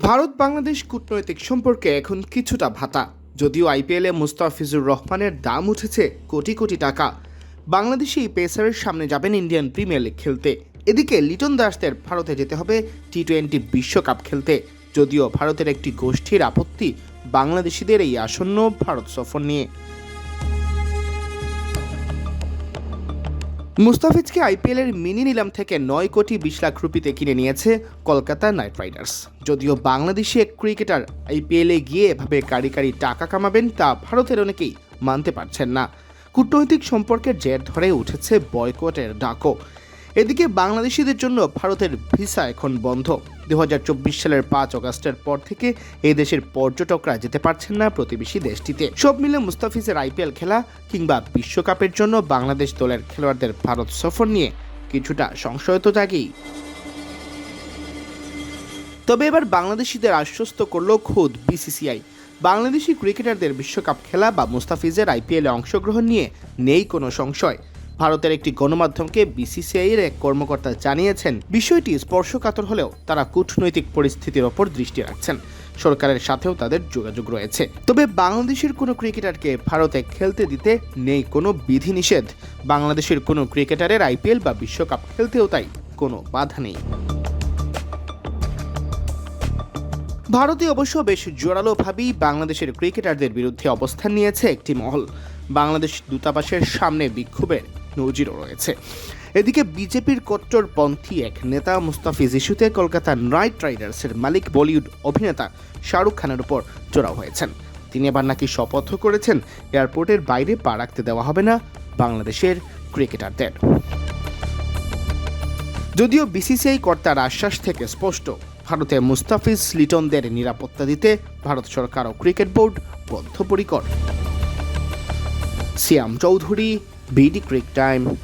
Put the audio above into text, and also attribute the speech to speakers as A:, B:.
A: ভারত বাংলাদেশ কূটনৈতিক সম্পর্কে এখন কিছুটা ভাতা যদিও আইপিএলে মুস্তাফিজুর রহমানের দাম উঠেছে কোটি কোটি টাকা। বাংলাদেশি পেসারের সামনে যাবেন ইন্ডিয়ান প্রিমিয়ার লিগ খেলতে। এদিকে লিটন দাসদের ভারতে যেতে হবে টি টোয়েন্টি বিশ্বকাপ খেলতে। যদিও ভারতের একটি গোষ্ঠীর আপত্তি বাংলাদেশিদের এই আসন্ন ভারত সফর নিয়ে। মুস্তাফিজকে আইপিএলের মিনি নিলাম থেকে নয় কোটি বিশ লাখ রুপিতে কিনে নিয়েছে কলকাতা নাইট রাইডার্স। যদিও বাংলাদেশি এক ক্রিকেটার আইপিএলে গিয়ে এভাবে কারি কারি টাকা কামাবেন তা ভারতের অনেকেই মানতে পারছেন না। কূটনৈতিক সম্পর্কের জের ধরে উঠেছে বয়কটের ডাকও। এদিকে বাংলাদেশিদের জন্য ভারতের ভিসা এখন বন্ধ। দু হাজার চব্বিশ সালের পাঁচ অগাস্টের পর থেকে এই দেশের পর্যটকরা যেতে পারছেন না প্রতিবেশী দেশটিতে। সব মিলে মুস্তাফিজের আইপিএল খেলা কিংবা বিশ্বকাপের জন্য বাংলাদেশ দলের খেলোয়াড়দের ভারত সফর নিয়ে কিছুটা সংশয় তো জাগেই। তবে এবার বাংলাদেশিদের আশ্বস্ত করল খোদ বিসিসিআই। বাংলাদেশি ক্রিকেটারদের বিশ্বকাপ খেলা বা মুস্তাফিজের আইপিএলে অংশগ্রহণ নিয়ে নেই কোনো সংশয়। ভারতের একটি গণমাধ্যমকে বিসিসিআই এর এক কর্মকর্তা জানিয়েছেন, বিষয়টি স্পর্শকাতর হলেও তারা কূটনৈতিক পরিস্থিতির ওপর দৃষ্টি রাখছেন। সরকারের সাথেও তাদের যোগাযোগ রয়েছে। তবে বাংলাদেশের কোনো ক্রিকেটারকে ভারতে খেলতে দিতে নেই কোনো বিধিনিষেধ। বাংলাদেশের কোনো ক্রিকেটারের আইপিএল বা বিশ্বকাপ খেলতেও তাই কোনো বাধা নেই। ভারতে অবশ্য বেশ জোরালোভাবেই বাংলাদেশের ক্রিকেটারদের বিরুদ্ধে অবস্থান নিয়েছে একটি মহল। বাংলাদেশ দূতাবাসের সামনে বিক্ষোভের নজিরও রয়েছে। এদিকে বিজেপির কট্টরপন্থী এক নেতা মুস্তাফিজ ইস্যুতে কলকাতা নাইট রাইডার্সের মালিক বলিউড অভিনেতা শাহরুখ খানের উপর জোড়াও হয়েছেন। তিনি এবার নাকি শপথ করেছেন, এয়ারপোর্টের বাইরে পা রাখতে দেওয়া হবে না বাংলাদেশের ক্রিকেটারদের। যদিও বিসিসিআই কর্তার আশ্বাস থেকে স্পষ্ট, ভারতে মুস্তাফিজ লিটনদের নিরাপত্তা দিতে ভারত সরকার ও ক্রিকেট বোর্ড বদ্ধপরিকর। Siam Chowdhury be the quick time.